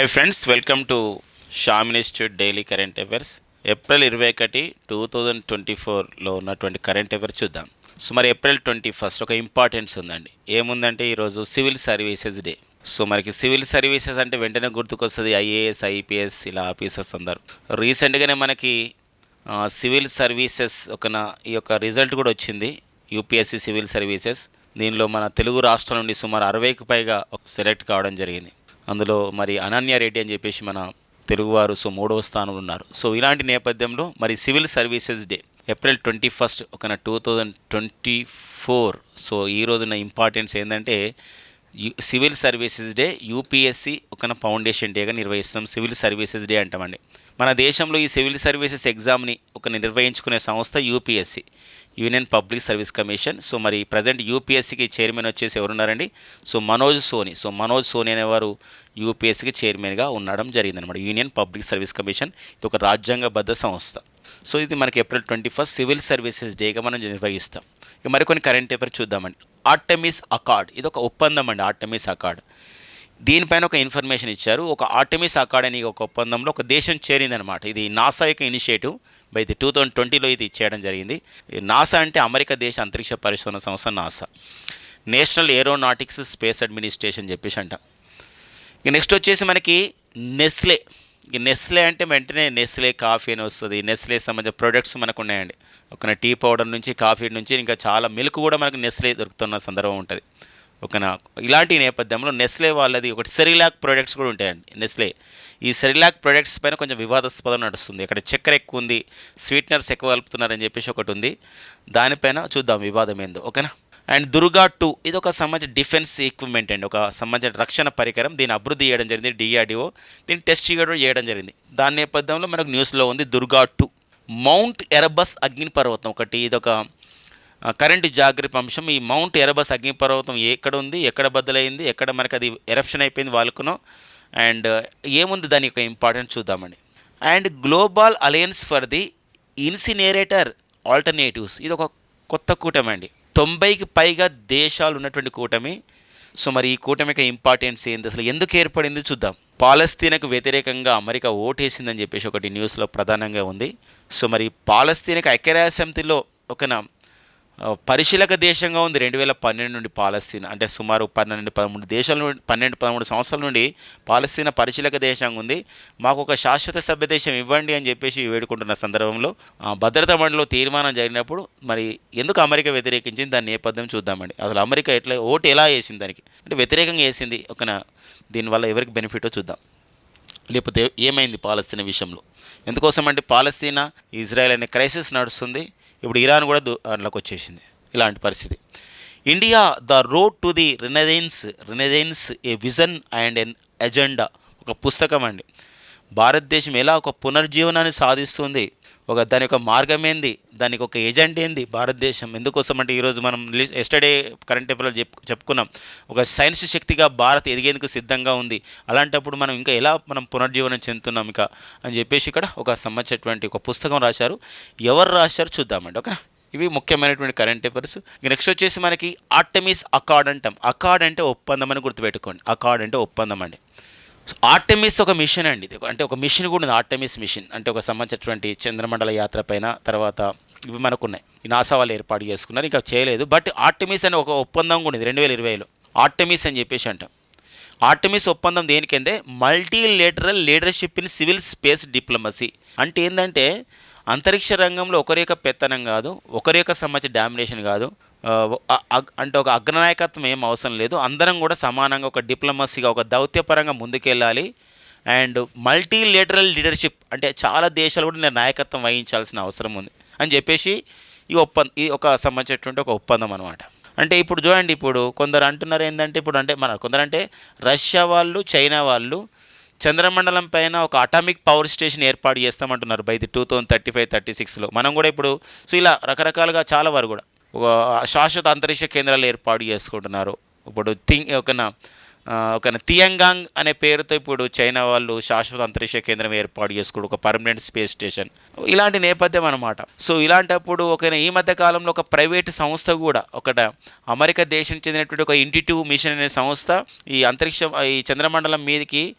Hi friends welcome to Sham institute daily current affairs April ఇరవై ఒకటి two thousand twenty ఫోర్లో ఉన్నటువంటి current affair చూద్దాం. సో మరి ఏప్రిల్ ట్వంటీ ఫస్ట్ ఒక ఇంపార్టెన్స్ ఉందండి. ఏముందంటే ఈరోజు సివిల్ సర్వీసెస్ డే సో మనకి సివిల్ సర్వీసెస్ అంటే వెంటనే గుర్తుకొస్తుంది ఐఏఎస్ ఐపీఎస్ ఇలా ఆఫీసర్స్ అందరు. రీసెంట్గానే మనకి సివిల్ సర్వీసెస్ ఒక నా- ఈ యొక్క రిజల్ట్ కూడా వచ్చింది. యూపీఎస్సీ సివిల్ సర్వీసెస్ దీనిలో మన తెలుగు రాష్ట్రాల నుండి సుమారు అరవైకి పైగా సెలెక్ట్ కావడం జరిగింది. అందులో మరి అనన్య రెడ్డి అని చెప్పేసి మన తెలుగువారు సో మూడవ స్థానంలో ఉన్నారు. సో ఇలాంటి నేపథ్యంలో మరి civil services day April twenty first ఒక two thousand twenty four. So ఈ రోజున ఇంపార్టెన్స్ ఏంటంటే సివిల్ సర్వీసెస్ డే యూపీఎస్సి ఒక ఫౌండేషన్ డేగా నిర్వహిస్తాం సివిల్ సర్వీసెస్ డే అంటామండి. మన దేశంలో ఈ సివిల్ సర్వీసెస్ ఎగ్జామ్ని ఒక నిర్వహించుకునే సంస్థ UPSC. Union public service commission. So మరి ప్రజెంట్ యూపీఎస్సీకి చైర్మన్ వచ్చేసి ఎవరున్నారండి? సో మనోజ్ సోని. సో మనోజ్ సోని అనేవారు యూపీఎస్సికి చైర్మన్గా ఉండడం జరిగిందనమాట యూనియన్ పబ్లిక్ సర్వీస్ కమిషన్. ఇది ఒక రాజ్యాంగబద్ధ సంస్థ. సో ఇది మనకి April twenty first civil services డేగా మనం నిర్వహిస్తాం. ఇక మరికొన్ని కరెంట్ పేపర్ చూద్దామండి. Artemis accord. ఇది ఒక ఒప్పందం అండి ఆర్టమిస్ అకార్డ్. దీనిపైన ఒక ఇన్ఫర్మేషన్ ఇచ్చారు. ఒక ఆర్టమిస్ అకాడమీ ఒక ఒప్పందంలో ఒక దేశం చేరిందనమాట ఇది నాసా యొక్క ఇనిషియేటివ్. బై ఇది టూ థౌజండ్ ట్వంటీలో ఇది చేయడం జరిగింది. నాసా అంటే అమెరికా దేశ అంతరిక్ష పరిశోధన సంస్థ NASA. National aeronautics space administration చెప్పేసి అంట. ఇక నెక్స్ట్ వచ్చేసి మనకి నెస్లే. ఇక నెస్లే అంటే వెంటనే నెస్లే కాఫీ అని వస్తుంది. నెస్లే సంబంధించిన ప్రొడక్ట్స్ మనకు ఉన్నాయండి ఒక టీ పౌడర్ నుంచి కాఫీ నుంచి ఇంకా చాలా మిల్క్ కూడా మనకు నెస్లే దొరుకుతున్న సందర్భం ఉంటుంది. ఓకేనా ఇలాంటి నేపథ్యంలో నెస్లే వాళ్ళది ఒకటి సెరిలాక్ ప్రొడక్ట్స్ కూడా ఉంటాయండి నెస్లే. ఈ సెరిలాక్ ప్రొడక్ట్స్ పైన కొంచెం వివాదాస్పదం నడుస్తుంది. ఇక్కడ చక్కెర ఎక్కువ ఉంది స్వీట్నర్స్ ఎక్కువ కలుపుతున్నారని చెప్పేసి ఒకటి ఉంది. దానిపైన చూద్దాం వివాదం ఏందో ఓకేనా? అండ్ దుర్గా టూ ఇది ఒక సంబంధించిన డిఫెన్స్ ఎక్విప్మెంట్ అండి. ఒక సంబంధించిన రక్షణ పరికరం. దీన్ని అభివృద్ధి చేయడం జరిగింది డిఆర్డిఓ దీన్ని టెస్ట్ చేయడం చేయడం జరిగింది. దాని నేపథ్యంలో మనకు న్యూస్లో ఉంది దుర్గా టూ. మౌంట్ ఎరబస్ అగ్నిపర్వతం ఒకటి ఇది ఒక కరెంటు జాగ్రత్త అంశం ఈ మౌంట్ ఎరబస్ అగ్నిపర్వతం ఎక్కడ ఉంది ఎక్కడ బద్దలైంది ఎక్కడ మనకి అది ఎరప్షన్ అయిపోయింది వాళ్ళకునో అండ్ ఏముంది దాని యొక్క ఇంపార్టెన్స్ చూద్దామండి. And global alliance for the incinerator alternatives ఇది ఒక కొత్త కూటమి అండి. తొంభైకి పైగా దేశాలు ఉన్నటువంటి కూటమి. సో మరి ఈ కూటమి యొక్క ఇంపార్టెన్స్ ఏంది అసలు ఎందుకు ఏర్పడింది చూద్దాం. పాలస్తీనకు వ్యతిరేకంగా అమెరికా ఓటేసిందని చెప్పేసి ఒకటి న్యూస్లో ప్రధానంగా ఉంది. సో మరి పాలస్తీనకు ఐక్యరాజ్య సమితిలో ఒక పరిశీలక దేశంగా ఉంది రెండు వేల పన్నెండు నుండి పాలస్తీనా అంటే సుమారు పన్నెండు పదమూడు దేశాల నుండి పన్నెండు పదమూడు సంవత్సరాల నుండి పాలస్తీనా పరిశీలక దేశంగా ఉంది. మాకు ఒక శాశ్వత సభ్య దేశం ఇవ్వండి అని చెప్పేసి వేడుకుంటున్న సందర్భంలో భద్రతా మండలిలో తీర్మానం జరిగినప్పుడు మరి ఎందుకు అమెరికా వ్యతిరేకించింది? దాని నేపథ్యం చూద్దామండి. అసలు అమెరికా ఎట్లా ఓటు ఎలా వేసింది దానికి? అంటే వ్యతిరేకంగా వేసింది ఒక దీనివల్ల ఎవరికి బెనిఫిటో చూద్దాం. లేకపోతే ఏమైంది పాలస్తీనా విషయంలో? ఎందుకోసం అంటే పాలస్తీనా ఇజ్రాయెల్ అనే క్రైసిస్ నడుస్తుంది. ఇప్పుడు ఇరాన్ కూడా దు- అందులోకి వచ్చేసింది ఇలాంటి పరిస్థితి. India the road to the renaissance renaissance a vision and an agenda. ఒక పుస్తకం అండి. భారతదేశం ఎలా ఒక పునర్జీవనాన్ని సాధిస్తుంది? ఒక దాని యొక్క మార్గం ఏంది దానికి ఒక ఏజెంట్ ఏంది? భారతదేశం ఎందుకోసం అంటే ఈరోజు మనం ఎస్టర్డే కరెంట్ అఫేర్లో చెప్పు చెప్పుకున్నాం. ఒక సైన్స్ శక్తిగా భారత్ ఎదిగేందుకు సిద్ధంగా ఉంది. అలాంటప్పుడు మనం ఇంకా ఎలా మనం పునర్జీవనం చెందుతున్నాం ఇక? అని చెప్పేసి ఇక్కడ ఒక సంబంధించినటువంటి ఒక పుస్తకం రాశారు. ఎవరు రాశారు చూద్దామండి ఓకే ఇవి ముఖ్యమైనటువంటి కరెంట్ పేపర్స్ నెక్స్ట్ వచ్చేసి మనకి ఆర్టమిస్ అకార్డ్ అంటాం అకార్డ్ అంటే ఒప్పందం అని గుర్తుపెట్టుకోండి. అకార్డ్ అంటే ఒప్పందం అండి. ఆర్టెమిస్ ఒక మిషన్ అండి. ఇది అంటే ఒక మిషన్ కూడా ఉంది. ఆర్టెమిస్ మిషన్ అంటే ఒక సంబంధించినటువంటి చంద్రమండల యాత్ర పైన తర్వాత ఇవి మనకున్నాయి. నాసా వాళ్ళు ఏర్పాటు చేసుకున్నారు. ఇంకా చేయలేదు. బట్ ఆర్టెమిస్ అనే ఒక ఒప్పందం కూడా ఉంది. రెండు వేల ఇరవైలో. ఆర్టెమిస్ అని చెప్పేసి అంటాం. ఆర్టమిస్ ఒప్పందం దేనికంటే multilateral leadership in civil space diplomacy అంటే ఏంటంటే అంతరిక్ష రంగంలో ఒకరి యొక్క పెత్తనం కాదు ఒకరి యొక్క సంబంధించిన డామినేషన్ కాదు అంటే ఒక అగ్రనాయకత్వం ఏం అవసరం లేదు. అందరం కూడా సమానంగా ఒక డిప్లొమసీగా ఒక దౌత్యపరంగా ముందుకెళ్ళాలి. అండ్ మల్టీ లేటరల్ లీడర్షిప్ అంటే చాలా దేశాలు కూడా నేను నాయకత్వం వహించాల్సిన అవసరం ఉంది అని చెప్పేసి ఈ ఒప్పందం ఈ ఒక సంబంధించినటువంటి ఒక ఒప్పందం అనమాట అంటే ఇప్పుడు చూడండి ఇప్పుడు కొందరు అంటున్నారు ఏంటంటే ఇప్పుడు అంటే మన కొందరు అంటే రష్యా వాళ్ళు చైనా వాళ్ళు చంద్రమండలం పైన ఒక అటామిక్ పవర్ స్టేషన్ ఏర్పాటు చేస్తామంటున్నారు by the two thousand thirty five thirty సిక్స్లో మనం కూడా ఇప్పుడు సో ఇలా రకరకాలుగా చాలా వరకు కూడా శాశ్వత అంతరిక్ష కేంద్రాలు ఏర్పాటు చేసుకుంటున్నారు. ఇప్పుడు థింగ్ ఒక ఒక తియంగాంగ్ అనే పేరుతో ఇప్పుడు చైనా వాళ్ళు శాశ్వత అంతరిక్ష కేంద్రం ఏర్పాటు చేసుకోవడం ఒక పర్మనెంట్ స్పేస్ స్టేషన్. ఇలాంటి నేపథ్యం అనమాట సో ఇలాంటప్పుడు ఒక ఈ మధ్య కాలంలో ఒక ప్రైవేట్ సంస్థ కూడా ఒకట అమెరికా దేశం చెందినటువంటి ఒక ఇంటిటివ్ మిషన్ అనే సంస్థ ఈ అంతరిక్ష ఈ చంద్రమండలం మీదకి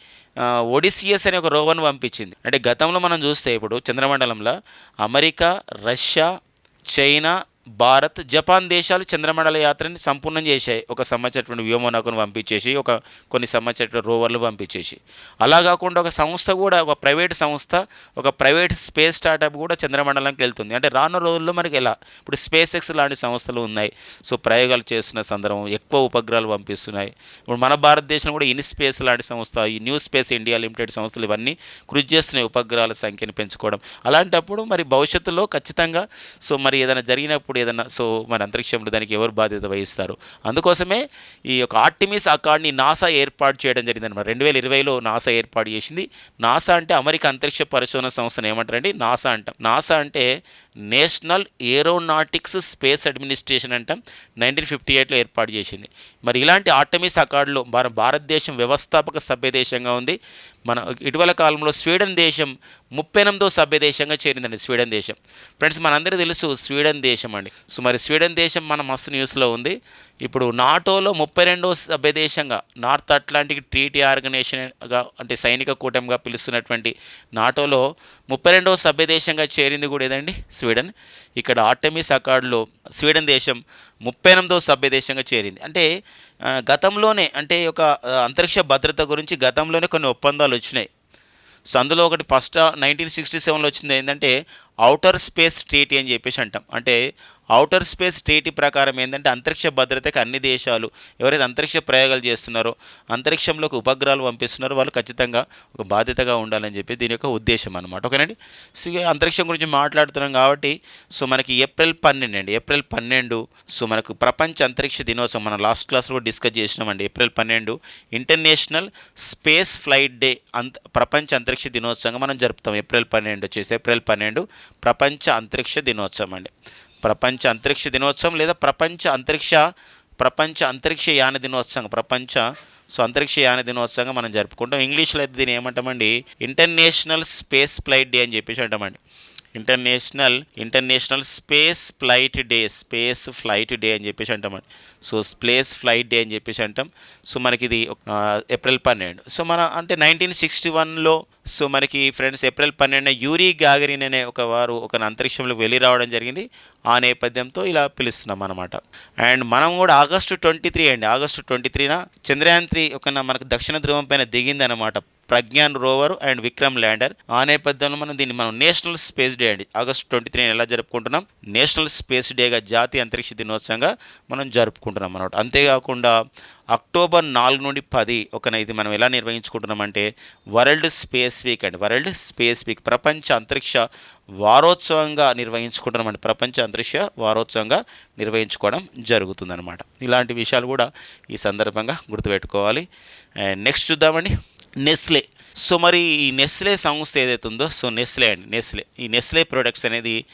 ఒడిసియస్ అనే ఒక రోవర్ను పంపించింది. అంటే గతంలో మనం చూస్తే ఇప్పుడు చంద్రమండలంలో America Russia China Bharat Japan దేశాలు చంద్రమండల యాత్రని సంపూర్ణం చేశాయి. ఒక సంబంధించినటువంటి వ్యోమనౌకను పంపించేసి ఒక కొన్ని సంబంధించినటువంటి రోవర్లు పంపించేసి. అలా కాకుండా ఒక సంస్థ కూడా ఒక ప్రైవేట్ సంస్థ ఒక ప్రైవేట్ స్పేస్ స్టార్టప్ కూడా చంద్రమండలంకి వెళ్తుంది. అంటే రానున్న రోజుల్లో మనకి ఎలా? ఇప్పుడు స్పేస్ ఎక్స్ లాంటి సంస్థలు ఉన్నాయి. సో ప్రయోగాలు చేస్తున్న సందర్భం ఎక్కువ ఉపగ్రహాలు పంపిస్తున్నాయి. ఇప్పుడు మన భారతదేశంలో కూడా ఇన్ స్పేస్ లాంటి సంస్థ ఈ న్యూ స్పేస్ ఇండియా లిమిటెడ్ సంస్థలు ఇవన్నీ కృషి చేస్తున్నాయి ఉపగ్రహాల సంఖ్యను పెంచుకోవడం. అలాంటప్పుడు మరి భవిష్యత్తులో ఖచ్చితంగా సో మరి ఏదైనా జరిగినప్పుడు ఏదైనా సో మన అంతరిక్షంలో దానికి ఎవరు బాధ్యత వహిస్తారు? అందుకోసమే ఈ యొక్క ఆర్టిమిస్ అకాడ్ని నాసా ఏర్పాటు చేయడం జరిగిందనమాట రెండు వేల ఇరవైలో నాసా ఏర్పాటు చేసింది. నాసా అంటే అమెరికా అంతరిక్ష పరిశోధన సంస్థను ఏమంటారండి? నాసా అంటాం. నాసా అంటే నేషనల్ ఏరోనాటిక్స్ స్పేస్ అడ్మినిస్ట్రేషన్ అంటాం. నైన్టీన్ ఫిఫ్టీ ఎయిట్లో ఏర్పాటు చేసింది. మరి ఇలాంటి ఆర్టమిస్ అకాడ్లో మన భారతదేశం వ్యవస్థాపక సభ్య దేశంగా ఉంది. మన ఇటీవల కాలంలో స్వీడన్ దేశం ముప్పై ఎనిమిదో సభ్య దేశంగా చేరిందండి స్వీడన్ దేశం. ఫ్రెండ్స్ మనందరికీ తెలుసు స్వీడన్ దేశం అండి. సో మరి స్వీడన్ దేశం మన మస్తు న్యూస్లో ఉంది. ఇప్పుడు నాటోలో ముప్పై రెండో సభ్య దేశంగా నార్త్ అట్లాంటిక్ ట్రీటీ ఆర్గనైజేషన్గా అంటే సైనిక కూటమిగా పిలుస్తున్నటువంటి నాటోలో ముప్పై రెండవ సభ్య దేశంగా చేరింది కూడా ఏదండి? స్వీడన్. ఇక్కడ ఆర్టమిస్ అకార్డులో స్వీడన్ దేశం ముప్పై ఎనిమిదో సభ్య దేశంగా చేరింది. అంటే గతంలోనే అంటే ఒక అంతరిక్ష భద్రత గురించి గతంలోనే కొన్ని ఒప్పందాలు వచ్చినాయి. సో అందులో ఒకటి ఫస్ట్ నైన్టీన్ సిక్స్టీ సెవెన్లో వచ్చింది ఏంటంటే అవుటర్ స్పేస్ ట్రీటీ అని చెప్పేసి అంటాం. అంటే అవుటర్ స్పేస్ ట్రీటీ ప్రకారం ఏంటంటే అంతరిక్ష భద్రతకి అన్ని దేశాలు ఎవరైతే అంతరిక్ష ప్రయోగాలు చేస్తున్నారో అంతరిక్షంలోకి ఉపగ్రహాలు పంపిస్తున్నారో వాళ్ళు ఖచ్చితంగా ఒక బాధ్యతగా ఉండాలని చెప్పి దీని యొక్క ఉద్దేశం అనమాట ఓకేనండి? సో అంతరిక్షం గురించి మాట్లాడుతున్నాం కాబట్టి సో మనకి ఏప్రిల్ పన్నెండు అండి. ఏప్రిల్ పన్నెండు సో మనకు ప్రపంచ అంతరిక్ష దినోత్సవం మనం లాస్ట్ క్లాస్లో కూడా డిస్కస్ చేసినామండి. ఏప్రిల్ పన్నెండు ఇంటర్నేషనల్ స్పేస్ ఫ్లైట్ డే అంత ప్రపంచ అంతరిక్ష దినోత్సవంగా మనం జరుపుతాం. ఏప్రిల్ పన్నెండు వచ్చేసి ఏప్రిల్ పన్నెండు ప్రపంచ అంతరిక్ష దినోత్సవం అండి. ప్రపంచ అంతరిక్ష దినోత్సవం లేదా ప్రపంచ అంతరిక్ష ప్రపంచ అంతరిక్ష యాన దినోత్సవం ప్రపంచ సో అంతరిక్ష యాన దినోత్సవంగా మనం జరుపుకుంటాం. ఇంగ్లీష్లో అయితే దీన్ని ఏమంటామండి? ఇంటర్నేషనల్ స్పేస్ ఫ్లైట్ డే అని చెప్పేసి అంటామండి. International international space flight day space flight day అని చెప్పేసి అంటామండి సో స్పేస్ ఫ్లైట్ డే అని చెప్పేసి అంటాం. సో మనకి ఇది ఏప్రిల్ పన్నెండు. సో మన అంటే నైన్టీన్ సిక్స్టీ వన్లో సో మనకి ఫ్రెండ్స్ ఏప్రిల్ పన్నెండున యూరీ గాగరిన్ అనే ఒక వారు ఒక అంతరిక్షంలో వెళ్ళి రావడం జరిగింది. ఆ నేపథ్యంతో ఇలా పిలుస్తున్నాం అనమాట అండ్ మనం కూడా ఆగస్టు ట్వంటీ త్రీ అండి. ఆగస్టు ట్వంటీ త్రీన చంద్రయాన్ త్రీ ఒక మనకు దక్షిణ ధ్రువం పైన దిగింది అనమాట Pragyan rover and Vikram lander. ఆ నేపథ్యంలో మనం దీన్ని మనం నేషనల్ స్పేస్ డే అండి. ఆగస్ట్ ట్వంటీ త్రీ ఎలా జరుపుకుంటున్నాం? నేషనల్ స్పేస్ డేగా జాతీయ అంతరిక్ష దినోత్సవంగా మనం జరుపుకుంటున్నాం అనమాట అంతేకాకుండా అక్టోబర్ నాలుగు నుండి పది ఒక ఇది మనం ఎలా నిర్వహించుకుంటున్నామంటే వరల్డ్ స్పేస్ వీక్ అండి. వరల్డ్ స్పేస్ వీక్ ప్రపంచ అంతరిక్ష వారోత్సవంగా నిర్వహించుకుంటున్నామండి ప్రపంచ అంతరిక్ష వారోత్సవంగా నిర్వహించుకోవడం జరుగుతుందన్నమాట. ఇలాంటి విషయాలు కూడా ఈ సందర్భంగా గుర్తుపెట్టుకోవాలి. అండ్ నెక్స్ట్ చూద్దామండి. నెస్లే. సో మరి ఈ నెస్లే సంస్థ ఏదైతే ఉందో సో నెస్లే అండి నెస్లే. ఈ నెస్లే ప్రొడక్ట్స్ అనేది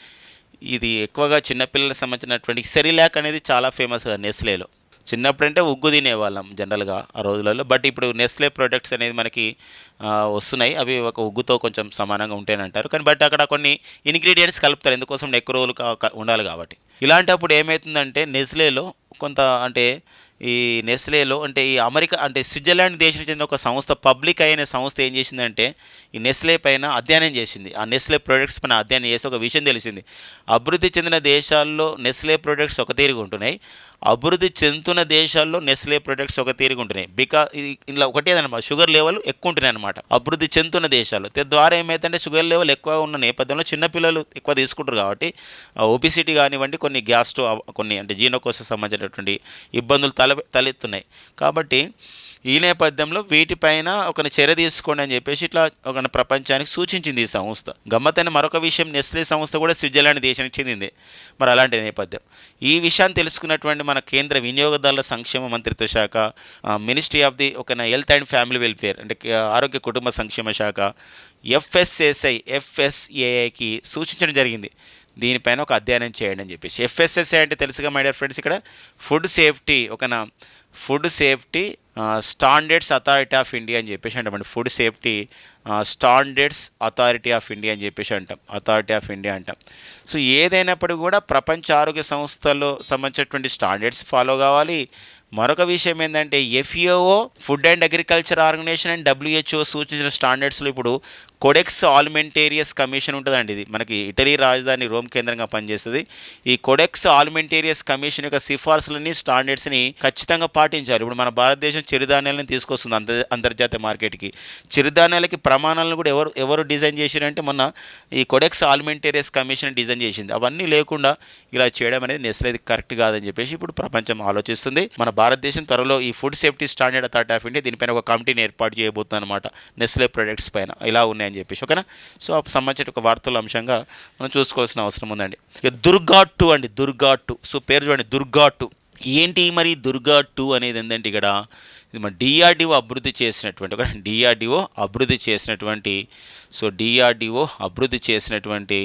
ఇది ఎక్కువగా చిన్నపిల్లలకు సంబంధించినటువంటి సెరిలాక్ అనేది చాలా ఫేమస్ కదా నెస్లేలో. చిన్నప్పుడంటే ఉగ్గు తినేవాళ్ళం జనరల్గా ఆ రోజులలో. బట్ ఇప్పుడు నెస్లే ప్రొడక్ట్స్ అనేది మనకి వస్తున్నాయి. అవి ఒక ఉగ్గుతో కొంచెం సమానంగా ఉంటాయని కానీ బట్ అక్కడ కొన్ని ఇంగ్రీడియంట్స్ కలుపుతారు. ఎందుకోసం ఎక్కువ రోజులు ఉండాలి కాబట్టి. ఇలాంటప్పుడు ఏమవుతుందంటే నెస్లేలో కొంత అంటే ఈ నెస్లేలో అంటే ఈ అమెరికా అంటే స్విట్జర్లాండ్ దేశం చెందిన ఒక సంస్థ పబ్లిక్ అయిన సంస్థ ఏం చేసిందంటే ఈ నెస్లే పైన అధ్యయనం చేసింది. ఆ నెస్లే ప్రొడక్ట్స్ పైన అధ్యయనం చేసి ఒక విషయం తెలిసింది. అభివృద్ధి చెందిన దేశాల్లో నెస్లే ప్రొడక్ట్స్ ఒక తీరుగా ఉంటున్నాయి. అభివృద్ధి చెందుతున్న దేశాల్లో నెస్లే ప్రొడక్ట్స్ ఒక తీరుగా ఉంటున్నాయి. బికాస్ ఇది ఇలా ఒకటేదన్నమాట షుగర్ లెవెల్ ఎక్కువ ఉంటున్నాయి అనమాట అభివృద్ధి చెందుతున్న దేశాలు తద్వారా ఏమైతే షుగర్ లెవెల్ ఎక్కువ ఉన్న నేపథ్యంలో చిన్నపిల్లలు ఎక్కువ తీసుకుంటారు కాబట్టి ఓబిసిటీ కానివ్వండి కొన్ని గ్యాస్ కొన్ని అంటే జీర్ణకోశ సంబంధించినటువంటి ఇబ్బందులు తల తలెత్తున్నాయి. కాబట్టి ఈ నేపథ్యంలో వీటిపైన ఒక చర్య తీసుకోండి అని చెప్పేసి ఇట్లా ఒక ప్రపంచానికి సూచించింది ఈ సంస్థ. గమ్మత్తైన మరొక విషయం నెస్లే సంస్థ కూడా స్విట్జర్లాండ్ దేశానికి చెందింది. మరి అలాంటి నేపథ్యం. ఈ విషయాన్ని తెలుసుకున్నటువంటి మన కేంద్ర వినియోగదారుల సంక్షేమ మంత్రిత్వ శాఖ మినిస్ట్రీ ఆఫ్ ది ఒక హెల్త్ అండ్ ఫ్యామిలీ వెల్ఫేర్ అంటే ఆరోగ్య కుటుంబ సంక్షేమ శాఖ ఎఫ్ఎస్ఎస్ఐ ఎఫ్ఎస్ఏఐకి సూచించడం జరిగింది. దీనిపైన ఒక అధ్యయనం చేయండి అని చెప్పేసి. ఎఫ్ఎస్ఎస్ఏ అంటే తెలుసుగా మై డియర్ ఫ్రెండ్స్ ఇక్కడ ఫుడ్ సేఫ్టీ ఒక నా food safety standards authority of India అని చెప్పేసి అంటామండి food safety standards authority of India అని చెప్పేసి అంటాం. అథారిటీ ఆఫ్ ఇండియా అంటాం. సో ఏదైనప్పుడు కూడా ప్రపంచ ఆరోగ్య సంస్థలో సంబంధించినటువంటి స్టాండర్డ్స్ ఫాలో కావాలి. మరొక విషయం ఏంటంటే FEO food and agriculture organization and WHO సూచించిన స్టాండర్డ్స్లో ఇప్పుడు కొడెక్స్ ఆల్మెంటేరియస్ కమిషన్ ఉంటుందండి ఇది. మనకి ఇటలీ రాజధాని రోమ్ కేంద్రంగా పనిచేస్తుంది. ఈ కొడెక్స్ ఆల్మెంటేరియస్ కమిషన్ యొక్క సిఫార్సులని స్టాండర్డ్స్ని ఖచ్చితంగా పాటించాలి. ఇప్పుడు మన భారతదేశం చిరుధాన్యాలను తీసుకొస్తుంది అంత అంతర్జాతీయ మార్కెట్కి. చిరుధాన్యాలకి ప్రమాణాలను కూడా ఎవరు ఎవరు డిజైన్ చేశారంటే మొన్న ఈ కొడెక్స్ ఆల్మెంటేరియస్ కమిషన్ డిజైన్ చేసింది. అవన్నీ లేకుండా ఇలా చేయడం అనేది నెస్లేదు కరెక్ట్ కాదని చెప్పేసి ఇప్పుడు ప్రపంచం ఆలోచిస్తుంది. మన భారతదేశం త్వరలో ఈ food safety standard authority of India దీనిపైన ఒక కమిటీని ఏర్పాటు చేయబోతుంది అనమాట నెస్లే ప్రొడక్ట్స్ పైన. ఇలా ఉన్నాయని చెప్పేసి. ఓకేనా? సో ఆ సంబంధించిన ఒక వార్తల అంశంగా మనం చూసుకోవాల్సిన అవసరం ఉందండి. ఇక దుర్గా టూ అండి దుర్గా టూ. సో పేరు చూడండి దుర్గా టూ. ఏంటి మరి దుర్గా టూ అనేది ఏంటంటే ఇక్కడ ఇది మన డిఆర్డిఓ అభివృద్ధి చేసినటువంటి ఒక డిఆర్డిఓ అభివృద్ధి చేసినటువంటి సో డిఆర్డిఓ అభివృద్ధి చేసినటువంటి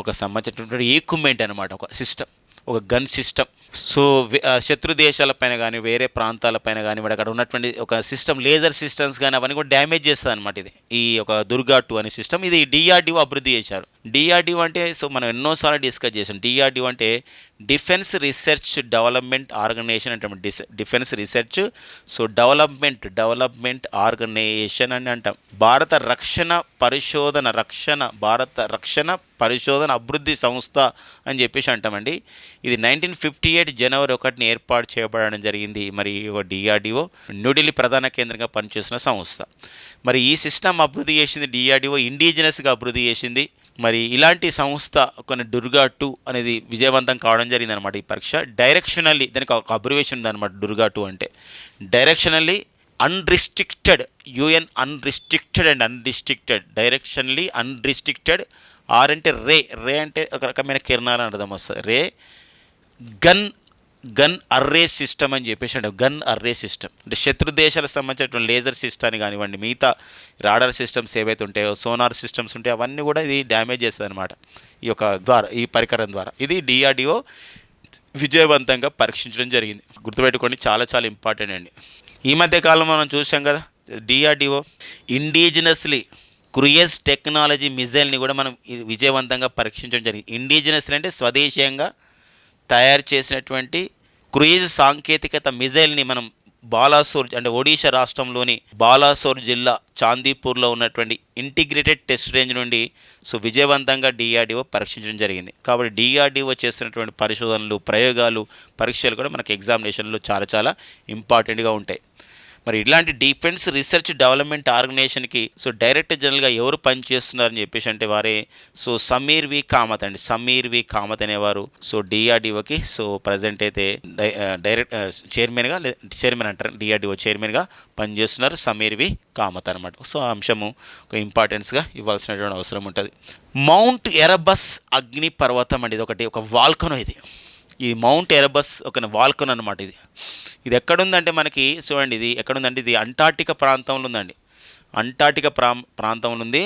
ఒక సంబంధించినటువంటి ఈక్విప్మెంట్ అనమాట ఒక సిస్టమ్ ఒక గన్ సిస్టమ్. సో శత్రు దేశాలపైన కానీ వేరే ప్రాంతాలపైన కానీ వాడు అక్కడ ఉన్నటువంటి ఒక సిస్టమ్ లేజర్ సిస్టమ్స్ కానీ అవన్నీ కూడా డ్యామేజ్ చేస్తుంది అనమాట ఇది. ఈ ఒక దుర్గా టూ అనే సిస్టమ్. ఇది డిఆర్డిఓ అభివృద్ధి చేశారు. డిఆర్డిఓ అంటే సో మనం ఎన్నోసార్లు డిస్కస్ చేసాం డిఆర్డిఓ అంటే డిఫెన్స్ రీసెర్చ్ డెవలప్మెంట్ ఆర్గనైజేషన్ అంటే. Dis defence research. So development development organization అని అంటాం. భారత రక్షణ పరిశోధన రక్షణ భారత రక్షణ పరిశోధన అభివృద్ధి సంస్థ అని చెప్పేసి అంటామండి. ఇది నైన్టీన్ ఫిఫ్టీ ఎయిట్ జనవరి ఒకటిని ఏర్పాటు చేయబడడం జరిగింది. మరి డిఆర్డిఓ న్యూఢిల్లీ ప్రధాన కేంద్రంగా పనిచేస్తున్న సంస్థ. మరి ఈ సిస్టమ్ అభివృద్ధి చేసింది డిఆర్డిఓ ఇండిజినస్గా అభివృద్ధి చేసింది. మరి ఇలాంటి సంస్థ కొన్ని దుర్గా టూ అనేది విజయవంతం కావడం జరిగిందనమాట ఈ పరీక్ష. డైరెక్షనల్లీ దానికి ఒక అబ్రివేషన్ ఉంది అనమాట దుర్గా టూ అంటే. Directionally unrestricted un unrestricted and unrestricted directionally unrestricted R అంటే రే. రే అంటే ఒక రకమైన కిరణాలు అని అర్థం వస్తుంది. Ray gun gun array system అని చెప్పేసి అంటే గన్ అర్రే సిస్టమ్. అంటే శత్రు దేశాలకు సంబంధించినటువంటి లేజర్ సిస్టమ్ కానివ్వండి మిగతా రాడర్ సిస్టమ్స్ ఏవైతే ఉంటాయో సోనార్ సిస్టమ్స్ ఉంటాయో అవన్నీ కూడా ఇది డ్యామేజ్ చేస్తుంది అనమాట ఈ యొక్క ద్వారా ఈ పరికరం ద్వారా. ఇది డిఆర్డిఓ విజయవంతంగా పరీక్షించడం జరిగింది. గుర్తుపెట్టుకోండి చాలా చాలా ఇంపార్టెంట్ అండి. ఈ మధ్య కాలంలో మనం చూసాం కదా డిఆర్డిఓ ఇండిజినస్లీ క్రియస్ టెక్నాలజీ మిజైల్ని కూడా మనం ఈ- విజయవంతంగా పరీక్షించడం జరిగింది. ఇండిజినస్లీ అంటే స్వదేశీయంగా తయారు చేసినటువంటి క్రూయిజ్ సాంకేతికత మిజైల్ని మనం బాలాసోర్ అంటే ఒడిషా రాష్ట్రంలోని బాలాసోర్ జిల్లా చాందీపూర్లో ఉన్నటువంటి ఇంటిగ్రేటెడ్ టెస్ట్ రేంజ్ నుండి సో విజయవంతంగా డిఆర్డిఓ పరీక్షించడం జరిగింది. కాబట్టి డిఆర్డిఓ చేస్తున్నటువంటి పరిశోధనలు ప్రయోగాలు పరీక్షలు కూడా మనకి ఎగ్జామినేషన్లో చాలా చాలా ఇంపార్టెంట్గా ఉంటాయి. మరి ఇలాంటి డిఫెన్స్ రీసెర్చ్ డెవలప్మెంట్ ఆర్గనైజేషన్కి సో డైరెక్టర్ జనరల్గా ఎవరు పనిచేస్తున్నారని చెప్పేసి అంటే వారే సో సమీర్ వి కామత్ అండి. సమీర్ వి కామత్ అనేవారు సో డిఆర్డిఓకి సో ప్రజెంట్ అయితే డై- డైరెక్ట్ చైర్మన్గా చైర్మన్ అంటారు డిఆర్డిఓ చైర్మన్గా పనిచేస్తున్నారు సమీర్ వి కామత్ అనమాట సో ఆ అంశము ఒక ఇంపార్టెన్స్గా ఇవ్వాల్సినటువంటి అవసరం ఉంటుంది. మౌంట్ ఎరబస్ అగ్ని పర్వతం అండి ఇది ఒకటి ఒక వాల్కనో ఇది. ఈ మౌంట్ ఎరబస్ ఒక వాల్కన్ అనమాట ఇది. ఇది ఎక్కడుందంటే మనకి చూడండి ఇది ఎక్కడుందంటే ఇది అంటార్టిక ప్రాంతంలో ఉందండి. అంటార్టిక ప్రా ప్రాంతంలో ఉంది.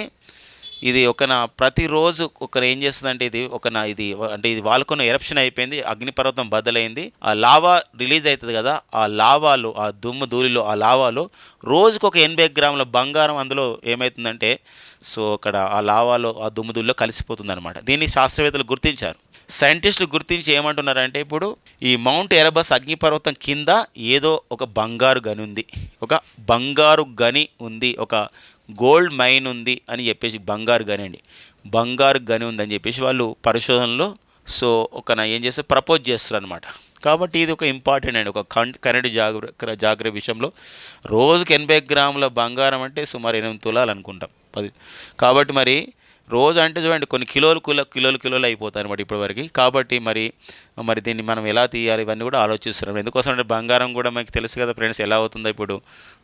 ఇది ఒక నా ప్రతిరోజు ఒకరు ఏం చేస్తుందంటే ఇది ఒక నా ఇది అంటే ఇది వాళ్ళకున్న ఎరప్షన్ అయిపోయింది అగ్నిపర్వతం బద్దలైంది. ఆ లావా రిలీజ్ అవుతుంది కదా ఆ లావాలు ఆ దుమ్ము ధూళిలో ఆ లావాలో రోజుకు ఒక ఎనభై గ్రాముల బంగారం అందులో ఏమవుతుందంటే సో అక్కడ ఆ లావాలో ఆ దుమ్ము ధూళిలో కలిసిపోతుంది అనమాట దీన్ని శాస్త్రవేత్తలు గుర్తించారు. సైంటిస్టులు గుర్తించి ఏమంటున్నారంటే ఇప్పుడు ఈ మౌంట్ ఎరబస్ అగ్నిపర్వతం కింద ఏదో ఒక బంగారు గని ఉంది. ఒక బంగారు గని ఉంది. ఒక గోల్డ్ మైన్ ఉంది అని చెప్పేసి బంగారు గని అండి. బంగారు గని ఉందని చెప్పేసి వాళ్ళు పరిశోధనలో సో ఒక నా ఏం చేస్తే ప్రపోజ్ చేస్తారు అనమాట కాబట్టి ఇది ఒక ఇంపార్టెంట్ అండి. ఒక కన్ కరెంటు జాగ్ర జాగ్రత్త విషయంలో రోజుకి ఎనభై గ్రాముల బంగారం అంటే సుమారు ఎనిమిది తులాలు అనుకుంటాం. పది. కాబట్టి మరి రోజు అంటే చూడండి కొన్ని కిలోలు కిలో కిలోలు కిలోలు అయిపోతాయి అనమాట ఇప్పటివరకు. కాబట్టి మరి మరి దీన్ని మనం ఎలా తీయాలి ఇవన్నీ కూడా ఆలోచిస్తున్నాం. ఎందుకోసం అంటే బంగారం కూడా మనకి తెలుసు కదా ఫ్రెండ్స్ ఎలా అవుతుందో ఇప్పుడు.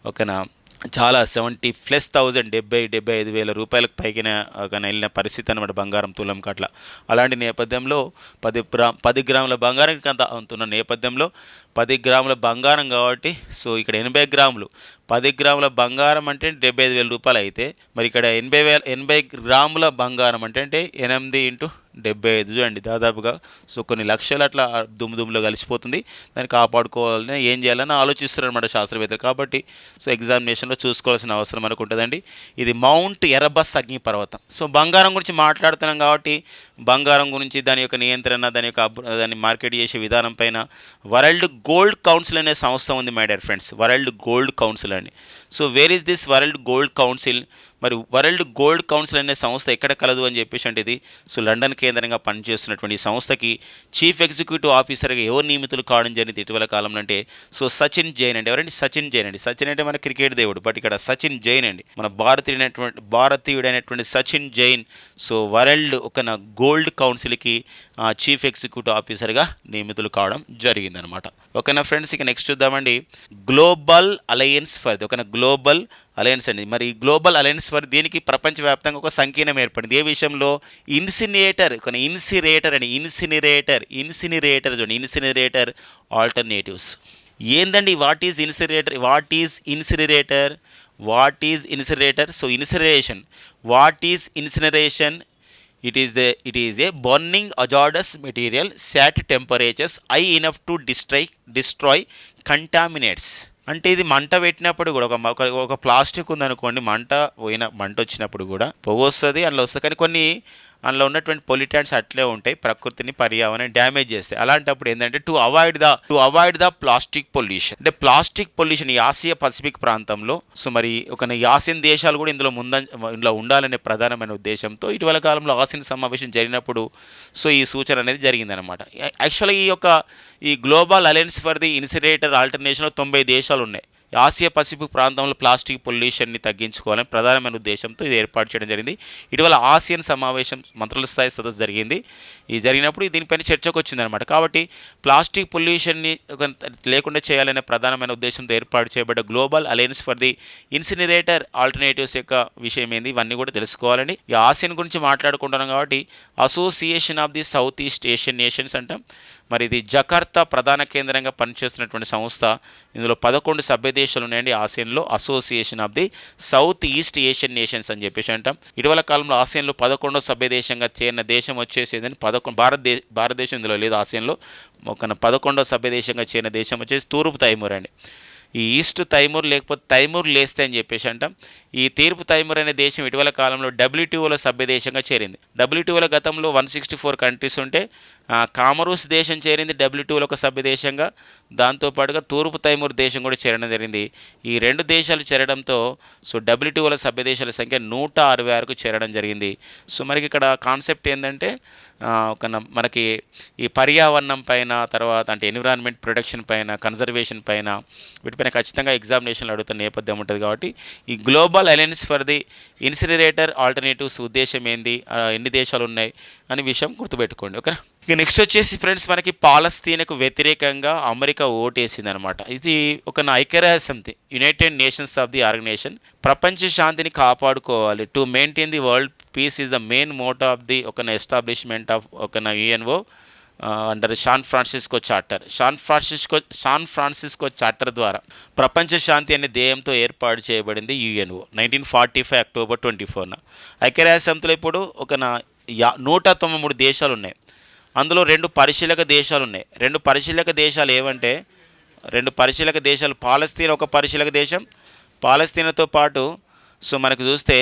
ఓకేనా? చాలా సెవెంటీ ప్లస్ థౌజండ్ డెబ్బై డెబ్బై ఐదు వేల రూపాయలకు పైకిన వెళ్ళిన పరిస్థితి అనమాట బంగారం తులం కట్ల. అలాంటి నేపథ్యంలో పది గ్రా పది గ్రాముల బంగారం కంత అవుతున్న నేపథ్యంలో పది గ్రాముల బంగారం కాబట్టి సో ఇక్కడ ఎనభై గ్రాములు. పది గ్రాముల బంగారం అంటే డెబ్బై ఐదు వేల రూపాయలు అయితే మరి ఇక్కడ ఎనభై వేల ఎనభై గ్రాముల బంగారం అంటే అంటే ఎనిమిది ఇంటూ డెబ్బై ఐదు చూడండి. దాదాపుగా సో కొన్ని లక్షలు అట్లా దుమ్ము దుమ్ములో కలిసిపోతుంది. దాన్ని కాపాడుకోవాలని ఏం చేయాలని ఆలోచిస్తారనమాట శాస్త్రవేత్తలు. కాబట్టి సో ఎగ్జామినేషన్లో చూసుకోవాల్సిన అవసరం మనకు ఉంటుందండి. ఇది మౌంట్ ఎరబస్ అగ్ని పర్వతం సో బంగారం గురించి మాట్లాడుతున్నాం కాబట్టి బంగారం గురించి దాని యొక్క నియంత్రణ దాని యొక్క దాన్ని మార్కెట్ చేసే విధానం పైన వరల్డ్ గోల్డ్ కౌన్సిల్ అనే సంస్థ ఉంది my dear friends. World gold council అని. So where is this world gold council మరి వరల్డ్ గోల్డ్ కౌన్సిల్ అనే సంస్థ ఎక్కడ కలదు అని చెప్పేసి అంటే ఇది. సో లండన్ కేంద్రంగా పనిచేస్తున్నటువంటి ఈ సంస్థకి చీఫ్ ఎగ్జిక్యూటివ్ ఆఫీసర్గా ఎవరు నియమితులు కావడం జరిగింది ఇటీవల కాలంలో అంటే సో సచిన్ జైన్ అండి. ఎవరండి? సచిన్ జైన్ అండి. సచిన్ అంటే మన క్రికెట్ దేవుడు బట్ ఇక్కడ సచిన్ జైన్ అండి. మన భారతీయుడైనటువంటి భారతీయుడైనటువంటి సచిన్ జైన్ సో వరల్డ్ ఒక నా గోల్డ్ కౌన్సిల్కి చీఫ్ ఎగ్జిక్యూటివ్ ఆఫీసర్గా నియమితులు కావడం జరిగిందనమాట. ఓకేనా ఫ్రెండ్స్? ఇక నెక్స్ట్ చూద్దామండి. గ్లోబల్ అలయన్స్ ఫర్ ఒక గ్లోబల్ అలయన్స్ అండి. మరి ఈ గ్లోబల్ అలయన్స్ వారి దీనికి ప్రపంచవ్యాప్తంగా ఒక సంకీర్ణం ఏర్పడింది. ఏ విషయంలో? ఇన్సినేటర్ కొన్ని ఇన్సిరేటర్ అండి. ఇన్సినిరేటర్ ఇన్సినిరేటర్ చూడండి. Incinerator alternatives. ఏందండి? What is incinerator what is incinerator? What is incinerator so incineration. What is incineration? It is a it is a burning hazardous material at temperatures high enough to destroy destroy contaminates. అంటే ఇది మంట పెట్టినప్పుడు కూడా ఒక ఒక- plastic ఉందనుకోండి మంట పోయిన మంట వచ్చినప్పుడు కూడా పొగ వస్తుంది అందులో వస్తుంది. కానీ కొన్ని అందులో ఉన్నటువంటి పొల్యూటెంట్స్ అట్లే ఉంటాయి ప్రకృతిని పర్యావరణం డ్యామేజ్ చేస్తాయి. అలాంటప్పుడు ఏంటంటే to avoid the to avoid the plastic pollution అంటే ప్లాస్టిక్ పొల్యూషన్ ఈ ఆసియా పసిఫిక్ ప్రాంతంలో సో మరి ఒక ఈ ఆసియన్ దేశాలు కూడా ఇందులో ముంద ఇందులో ఉండాలనే ప్రధానమైన ఉద్దేశంతో ఇటీవల కాలంలో ఆసియన్ సమావేశం జరిగినప్పుడు సో ఈ సూచన అనేది జరిగిందనమాట యాక్చువల్గా ఈ యొక్క ఈ global alliance for the incinerator ఆల్టర్నేషన్లో తొంభై దేశాలు ఉన్నాయి ఆసియా పసిఫిక్ ప్రాంతంలో ప్లాస్టిక్ పొల్యూషన్ని తగ్గించుకోవాలని ప్రధానమైన ఉద్దేశంతో ఇది ఏర్పాటు చేయడం జరిగింది. ఇటీవల ఆసియన్ సమావేశం మంత్రుల స్థాయి సదస్సు జరిగింది. ఇది జరిగినప్పుడు దీనిపైన చర్చకు వచ్చిందనమాట కాబట్టి ప్లాస్టిక్ పొల్యూషన్ని లేకుండా చేయాలనే ప్రధానమైన ఉద్దేశంతో ఏర్పాటు చేయబడ్డ global alliance for the incinerator alternatives యొక్క విషయం ఏంది? ఇవన్నీ కూడా తెలుసుకోవాలండి. ఈ ఆసియన్ గురించి మాట్లాడుకుంటున్నాం కాబట్టి association of the south east Asian nations అంటాం. మరి ఇది జకార్తా ప్రధాన కేంద్రంగా పనిచేస్తున్నటువంటి సంస్థ. ఇందులో పదకొండు సభ్య దేశాలు ఉన్నాయండి. ఆసియన్లో association of the south east Asian nations అని చెప్పేసి అంటాం. ఇటీవల కాలంలో ఆసియన్లో పదకొండో సభ్య దేశంగా చేరిన దేశం వచ్చేసి పదకొండు భారతదేశ భారతదేశం ఇందులో లేదు ఆసియన్లో. ఒక పదకొండో సభ్య దేశంగా చేరిన దేశం వచ్చేసి తూర్పు తైమూర్ అండి. ఈ ఈస్ట్ తైమూర్ లేకపోతే తైమూర్ లేస్తే అని చెప్పేసి అంటాం. ఈ తీర్పు తైమూర్ అనే దేశం ఇటీవల కాలంలో డబ్ల్యూటీఓలో సభ్య దేశంగా చేరింది. డబ్ల్యూటీఓలో గతంలో వన్ సిక్స్టీ ఫోర్ కంట్రీస్ ఉంటే కామరూస్ దేశం చేరింది డబ్ల్యూటీఓలో ఒక సభ్యదేశంగా దాంతోపాటుగా తూర్పు తైమూర్ దేశం కూడా చేరడం జరిగింది. ఈ రెండు దేశాలు చేరడంతో సో డబ్ల్యూటీఓల సభ్యదేశాల సంఖ్య నూట అరవై ఆరుకు చేరడం జరిగింది. సో మనకి ఇక్కడ కాన్సెప్ట్ ఏంటంటే ఒక న- మనకి ఈ పర్యావరణం పైన తర్వాత అంటే ఎన్విరాన్మెంట్ ప్రొటెక్షన్ పైన కన్జర్వేషన్ పైన వీటిపైన ఖచ్చితంగా ఎగ్జామినేషన్లు అడుగుతున్న నేపథ్యం ఉంటుంది కాబట్టి ఈ global alliance for the incinerator alternatives ఉద్దేశం ఏంది? ఎన్ని దేశాలు ఉన్నాయి? అనే విషయం గుర్తుపెట్టుకోండి ఓకేనా? ఇక నెక్స్ట్ వచ్చేసి ఫ్రెండ్స్ మనకి పాలస్తీనకు వ్యతిరేకంగా అమెరికా ఓటేసింది అనమాట ఇది ఒక ఐక్యరాజ్య సమితి united nations of the organization ప్రపంచ శాంతిని కాపాడుకోవాలి. To maintain the world peace is the main motto of the ఒక ఎస్టాబ్లిష్మెంట్ ఆఫ్ ఒక UNO under San Francisco charter. San Francisco San Francisco charter ద్వారా ప్రపంచ శాంతి అనే ధ్యేయంతో ఏర్పాటు చేయబడింది UNO nineteen forty five October twenty ఫోర్న. ఐక్యరాజ్య సమితిలో ఇప్పుడు ఒక నా యా నూట తొంభై మూడు దేశాలు ఉన్నాయి అందులో రెండు పరిశీలక దేశాలు ఉన్నాయి రెండు పరిశీలక దేశాలు ఏవంటే రెండు పరిశీలక దేశాలు పాలస్తీన్ ఒక పరిశీలక దేశం. పాలస్తీన్తో పాటు సో మనకు చూస్తే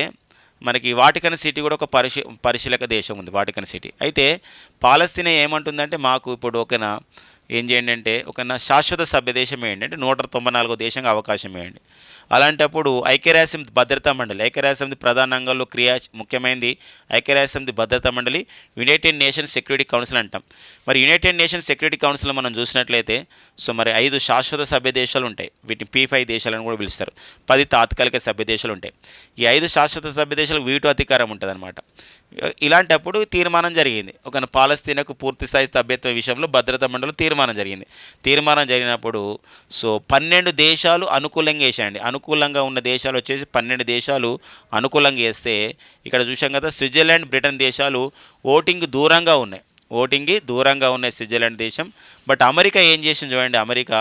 మనకి వాటికన్ సిటీ కూడా ఒక పరిశీ పరిశీలక దేశం ఉంది వాటికన్ సిటీ. అయితే పాలస్తీనా ఏమంటుందంటే మాకు ఇప్పుడు ఒకనా ఏం చేయండి అంటే ఒక శాశ్వత సభ్య దేశం వేయండి. అంటే నూట తొంభై నాలుగో దేశంగా అవకాశం వేయండి. అలాంటప్పుడు ఐక్యరాజ్యసమితి భద్రతా మండలి ఐక్యరాజ్యసమితి ప్రధాన అంగాల్లో క్రియా ముఖ్యమైనది ఐక్యరాజ్యసమితి భద్రతా మండలి యునైటెడ్ నేషన్స్ సెక్యూరిటీ కౌన్సిల్ అంటాం. మరి యునైటెడ్ నేషన్స్ సెక్యూరిటీ కౌన్సిల్ మనం చూసినట్లయితే సో మరి ఐదు శాశ్వత సభ్య దేశాలు ఉంటాయి. వీటిని పీ ఫైవ్ దేశాలను కూడా పిలుస్తారు. పది తాత్కాలిక సభ్య దేశాలు ఉంటాయి. ఈ ఐదు శాశ్వత సభ్య దేశాలకు వీటు అధికారం ఉంటుంది అనమాట ఇలాంటప్పుడు తీర్మానం జరిగింది. ఒక పాలస్తీనకు పూర్తి స్థాయి సభ్యత్వ విషయంలో భద్రతా మండలి తీర్మానం తీర్మానం జరిగింది. తీర్మానం జరిగినప్పుడు సో పన్నెండు దేశాలు అనుకూలంగా వేసాయండి అనుకూలంగా ఉన్న దేశాలు వచ్చేసి పన్నెండు దేశాలు అనుకూలంగా వేస్తే ఇక్కడ చూసాం కదా స్విట్జర్లాండ్ బ్రిటన్ దేశాలు ఓటింగ్ దూరంగా ఉన్నాయి. ఓటింగ్కి దూరంగా ఉన్న స్విట్జర్లాండ్ దేశం. బట్ అమెరికా ఏం చేసింది చూడండి అమెరికా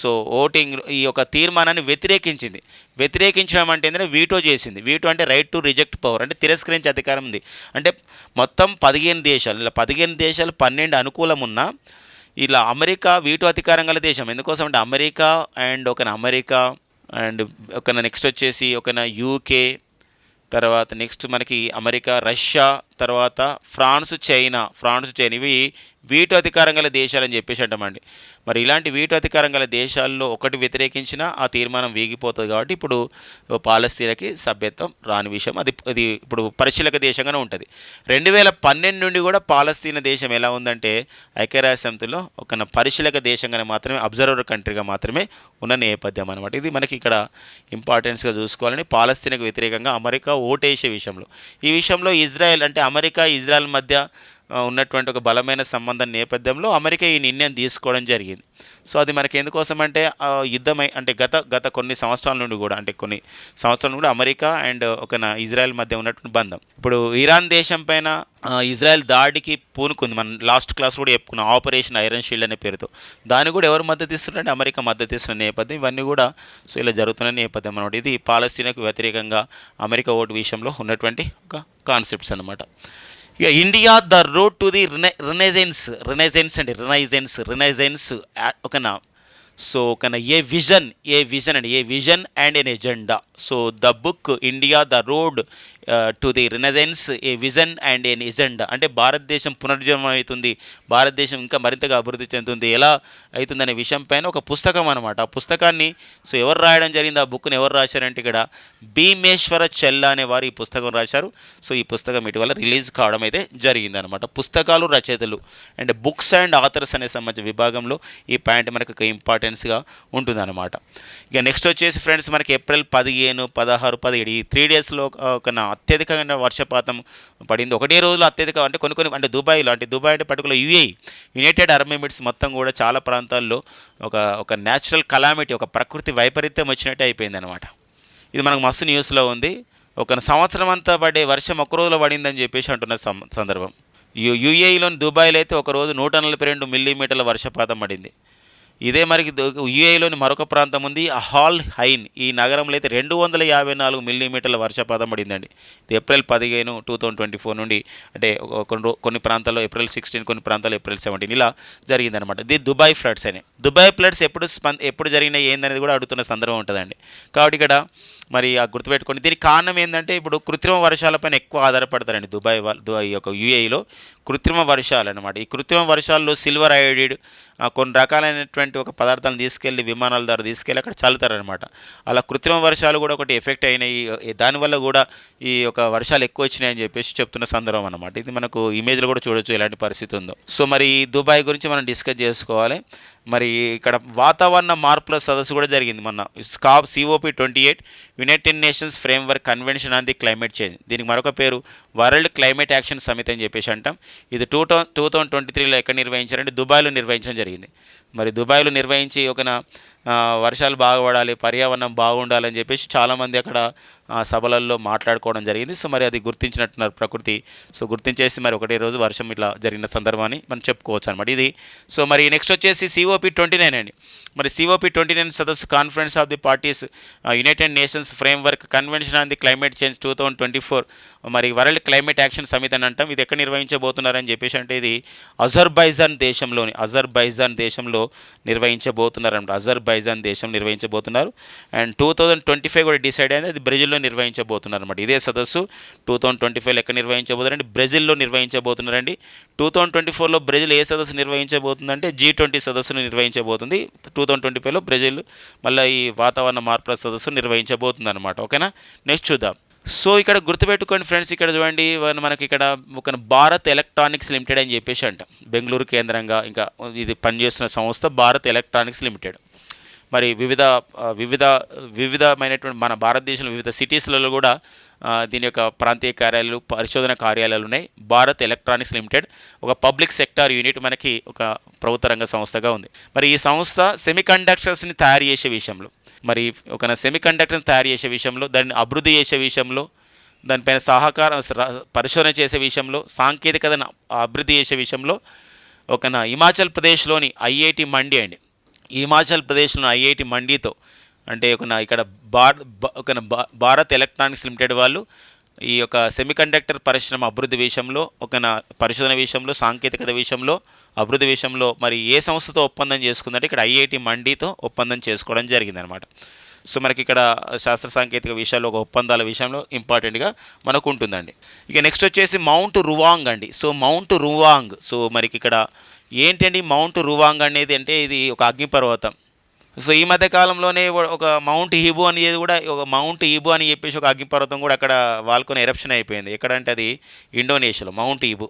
సో ఓటింగ్ ఈ యొక్క తీర్మానాన్ని వ్యతిరేకించింది. వ్యతిరేకించడం అంటే ఏంటంటే వీటో చేసింది. వీటో అంటే రైట్ టు రిజెక్ట్ పవర్ అంటే తిరస్కరించే అధికారం ఉంది. అంటే మొత్తం పదిహేను దేశాలు ఇలా పదిహేను దేశాలు పన్నెండు అనుకూలం ఉన్నా ఇలా అమెరికా వీటో అధికారం గల దేశం. ఎందుకోసం అంటే అమెరికా అండ్ ఒక అమెరికా అండ్ ఒక నెక్స్ట్ వచ్చేసి ఒక యూకే తర్వాత నెక్స్ట్ మనకి అమెరికా రష్యా తర్వాత ఫ్రాన్స్ చైనా. France China. ఇవి వీటు అధికారం గల దేశాలని చెప్పేసి అంటామండి మరి ఇలాంటి వీటు అధికారం గల దేశాల్లో ఒకటి వ్యతిరేకించినా ఆ తీర్మానం వీగిపోతుంది కాబట్టి ఇప్పుడు పాలస్తీనకి సభ్యత్వం రాని విషయం. అది అది ఇప్పుడు పరిశీలక దేశంగానే ఉంటుంది. రెండు వేల పన్నెండు నుండి కూడా పాలస్తీన దేశం ఎలా ఉందంటే ఐక్యరాజ్య సమితిలో ఒక పరిశీలక దేశంగానే మాత్రమే అబ్జర్వర్ కంట్రీగా మాత్రమే ఉన్న నేపథ్యం అనమాట ఇది మనకి ఇక్కడ ఇంపార్టెన్స్గా చూసుకోవాలని పాలస్తీనకు వ్యతిరేకంగా అమెరికా ఓటేసే విషయంలో. ఈ విషయంలో ఇజ్రాయెల్ అంటే అమెరికా ఇజ్రాయెల్ మధ్య ఉన్నటువంటి ఒక బలమైన సంబంధం నేపథ్యంలో అమెరికా ఈ నిర్ణయం తీసుకోవడం జరిగింది. సో అది మనకి ఎందుకోసం అంటే యుద్ధమై అంటే గత గత కొన్ని సంవత్సరాల నుండి కూడా అంటే కొన్ని సంవత్సరాల నుండి అమెరికా అండ్ ఒక ఇజ్రాయెల్ మధ్య ఉన్నటువంటి బంధం. ఇప్పుడు ఇరాన్ దేశం పైన ఇజ్రాయెల్ దాడికి పూనుకుంది. మనం లాస్ట్ క్లాస్ కూడా చెప్పుకున్నాం ఆపరేషన్ ఐరన్ షీల్డ్ అనే పేరుతో. దాన్ని కూడా ఎవరు మద్దతు ఇస్తున్నారంటే అమెరికా మద్దతు ఇస్తున్న నేపథ్యం ఇవన్నీ కూడా సో ఇలా జరుగుతున్న నేపథ్యం అనమాట ఇది పాలస్తీనాకు వ్యతిరేకంగా అమెరికా ఓటు విషయంలో ఉన్నటువంటి ఒక కాన్సెప్ట్స్ అనమాట ఇక India the road to the renaissance renaissance అండి రినైజెన్స్ రినైజెన్స్ ఓకేనా సో ఒక ఏ విజన్ ఏ విజన్ అండి a vision and an agenda. So the book India the road to the renaissance a vision and an agenda అంటే భారతదేశం పునర్జన్మం అవుతుంది. భారతదేశం ఇంకా మరింతగా అభివృద్ధి చెందుతుంది. ఎలా అవుతుందనే విషయం పైన ఒక పుస్తకం అనమాట ఆ పుస్తకాన్ని సో ఎవరు రాయడం జరిగింది? ఆ బుక్ని ఎవరు రాశారంటే ఇక్కడ భీమేశ్వర చెల్ల అనే వారు ఈ పుస్తకం రాశారు. సో ఈ పుస్తకం ఇటీవల రిలీజ్ కావడం అయితే జరిగిందనమాట పుస్తకాలు రచయితలు అండ్ బుక్స్ అండ్ ఆథర్స్ అనే సంబంధించిన విభాగంలో ఈ పాయింట్ మనకు ఒక ఇంపార్టెన్స్గా ఉంటుందన్నమాట. ఇక నెక్స్ట్ వచ్చేసి ఫ్రెండ్స్ మనకి ఏప్రిల్ పదిహేను పదహారు పదిహేడు ఈ త్రీ డేస్లో ఒక నా అత్యధికమైన వర్షపాతం పడింది. ఒకటే రోజులో అత్యధిక అంటే కొన్ని కొన్ని అంటే దుబాయ్లో అంటే దుబాయ్ అంటే particular UAE united Arab emirates మొత్తం కూడా చాలా ప్రాంతాల్లో ఒక ఒక న్యాచురల్ కలామిటీ ఒక ప్రకృతి వైపరీత్యం వచ్చినట్టే అయిపోయింది అనమాట ఇది మనకు మస్తు న్యూస్లో ఉంది. ఒక సంవత్సరం అంతా పడే వర్షం ఒక రోజులో పడిందని చెప్పేసి అంటున్న సందర్భం. యు యుఏఈలోని దుబాయ్లో అయితే ఒక రోజు నూట నలభై రెండు మిల్లీమీటర్ల వర్షపాతం పడింది. ఇదే మరికి యుఏఈలోని మరొక ప్రాంతం ఉంది హాల్ హైన్. ఈ నగరంలో అయితే రెండు వందల యాభై నాలుగు మిల్లీమీటర్ల వర్షపాతం పడిందండి. ఇది ఏప్రిల్ పదిహేను టూ థౌజండ్ ట్వంటీ ఫోర్ నుండి అంటే కొన్ని కొన్ని ప్రాంతాల్లో ఏప్రిల్ సిక్స్టీన్ కొన్ని ప్రాంతాల్లో ఏప్రిల్ సెవెంటీన్ ఇలా జరిగిందనమాట ఇది దుబాయ్ ఫ్లడ్స్ అని. దుబాయ్ ఫ్లడ్స్ ఎప్పుడు స్పంద ఎప్పుడు జరిగినాయి ఏందనేది కూడా అడుగుతున్న సందర్భం ఉంటుందండి. కాబట్టి ఇక్కడ మరి ఆ గుర్తుపెట్టుకోండి. దీనికి కారణం ఏంటంటే ఇప్పుడు కృత్రిమ వర్షాలపైన ఎక్కువ ఆధారపడతారండి దుబాయ్ వా- ఈ యొక్క యుఏఈలో. కృత్రిమ వర్షాలు అనమాట ఈ కృత్రిమ వర్షాల్లో సిల్వర్ అయోడైడ్ కొన్ని రకాలైనటువంటి ఒక పదార్థాలను తీసుకెళ్ళి విమానాల ద్వారా తీసుకెళ్ళి అక్కడ చల్లుతారనమాట అలా కృత్రిమ వర్షాలు కూడా ఒకటి ఎఫెక్ట్ అయినాయి. దానివల్ల కూడా ఈ యొక్క వర్షాలు ఎక్కువ వచ్చినాయి అని చెప్పేసి చెప్తున్న సందర్భం అనమాట ఇది మనకు ఇమేజ్లో కూడా చూడొచ్చు ఎలాంటి పరిస్థితి ఉందో. సో మరి ఈ దుబాయ్ గురించి మనం డిస్కస్ చేసుకోవాలి. మరి ఇక్కడ వాతావరణ మార్పుల సదస్సు కూడా జరిగింది మొన్న. స్కాప్ COP twenty eight United Nations framework convention on the climate change దీనికి మరొక పేరు వరల్డ్ క్లైమేట్ యాక్షన్ సమితి అని చెప్పేసి అంటాం. ఇది two tau two thousand twenty త్రీలో ఎక్కడ నిర్వహించారంటే దుబాయ్లో నిర్వహించడం జరిగింది. మరి దుబాయ్లో నిర్వహించి ఒకన వర్షాలు బాగా పడాలి పర్యావరణం బాగుండాలని చెప్పేసి చాలామంది అక్కడ సభలలో మాట్లాడుకోవడం జరిగింది. సో మరి అది గుర్తించినట్టున్నారు ప్రకృతి. సో గుర్తించేసి మరి ఒకటే రోజు వర్షం ఇట్లా జరిగిన సందర్భాన్ని మనం చెప్పుకోవచ్చు అనమాట ఇది సో మరి నెక్స్ట్ వచ్చేసి సిఓపి ట్వంటీ నైన్ అండి. మరి సిఓపి ట్వంటీ నైన్ సదస్సు conference of the parties United Nations framework convention on the climate change two thousand twenty four మరి వరల్డ్ క్లైమేట్ యాక్షన్ సమితి అని అంటాం. ఇది ఎక్కడ నిర్వహించబోతున్నారని చెప్పేసి అంటే ఇది అజర్బైజాన్ దేశంలోని అజర్బైజాన్ దేశంలో నిర్వహించబోతున్నారన్నమాట. అజర్బైజాన్ దేశం నిర్వహించబోతున్నారు. And two thousand twenty five కూడా డిసైడ్ అయింది. అది బ్రెజిల్లో నిర్వహించబోతున్నారు అనమాట ఇదే సదస్సు. టూ థౌజండ్ ట్వంటీ ఫైవ్లో ఎక్కడ నిర్వహించబోతున్నారండి. బ్రెజిల్లో నిర్వహించబోతున్నారండి. టూ థౌజండ్ ట్వంటీ ఫోర్లో బ్రెజిల్ ఏ సదస్సు నిర్వహించబోతుందంటే జీ ట్వంటీ సదస్సును నిర్వహించబోతుంది. టూ థౌజండ్ ట్వంటీ ఫైవ్లో బ్రెజిల్ మళ్ళీ ఈ వాతావరణ మార్పుల సదస్సు నిర్వహించబోతుంది అనమాట ఓకేనా? నెక్స్ట్ చూద్దాం. సో ఇక్కడ గుర్తుపెట్టుకోండి ఫ్రెండ్స్. ఇక్కడ చూడండి మనకి ఇక్కడ ఒక భారత్ ఎలక్ట్రానిక్స్ లిమిటెడ్ అని చెప్పేసి అంట. బెంగళూరు కేంద్రంగా ఇంకా ఇది పనిచేస్తున్న సంస్థ భారత్ ఎలక్ట్రానిక్స్ లిమిటెడ్. మరి వివిధ వివిధ వివిధమైనటువంటి మన భారతదేశంలో వివిధ సిటీస్లలో కూడా దీని యొక్క ప్రాంతీయ కార్యాలయాలు పరిశోధన కార్యాలయాలు ఉన్నాయి. భారత్ ఎలక్ట్రానిక్స్ లిమిటెడ్ ఒక పబ్లిక్ సెక్టార్ యూనిట్ మనకి ఒక ప్రభుత్వ రంగ సంస్థగా ఉంది. మరి ఈ సంస్థ సెమీ కండక్టర్స్ని తయారు చేసే విషయంలో మరి ఒక సెమీ కండక్టర్ని తయారు చేసే విషయంలో దాన్ని అభివృద్ధి చేసే విషయంలో దానిపైన సహకారం పరిశోధన చేసే విషయంలో సాంకేతికతను అభివృద్ధి చేసే విషయంలో ఒక హిమాచల్ ప్రదేశ్లోని ఐఐటి మండి అండి. హిమాచల్ ప్రదేశ్లో ఐఐటి మండితో అంటే ఒక ఇక్కడ భారత్ ఒక భారత్ ఎలక్ట్రానిక్స్ లిమిటెడ్ వాళ్ళు ఈ యొక్క సెమీకండక్టర్ పరిశ్రమ అభివృద్ధి విషయంలో ఒక పరిశోధన విషయంలో సాంకేతికత విషయంలో అభివృద్ధి విషయంలో మరి ఏ సంస్థతో ఒప్పందం చేసుకుందంటే ఇక్కడ ఐఐటి మండితో ఒప్పందం చేసుకోవడం జరిగిందనమాట. సో మనకి ఇక్కడ శాస్త్ర సాంకేతిక విషయాల్లో ఒక ఒప్పందాల విషయంలో ఇంపార్టెంట్గా మనకు ఉంటుందండి ఇక నెక్స్ట్ వచ్చేసి మౌంట్ రువాంగ్ అండి. సో మౌంట్ రువాంగ్ సో మనకి ఇక్కడ ఏంటండి మౌంట్ రువాంగ్ అనేది అంటే ఇది ఒక అగ్నిపర్వతం. సో ఈ మధ్య కాలంలోనే ఒక మౌంట్ ఈబు అనేది కూడా ఒక మౌంట్ ఈబు అని చెప్పేసి ఒక అగ్నిపర్వతం కూడా అక్కడ వాల్కొని ఎరప్షన్ అయిపోయింది. ఎక్కడంటే అది ఇండోనేషియాలో మౌంట్ ఈబు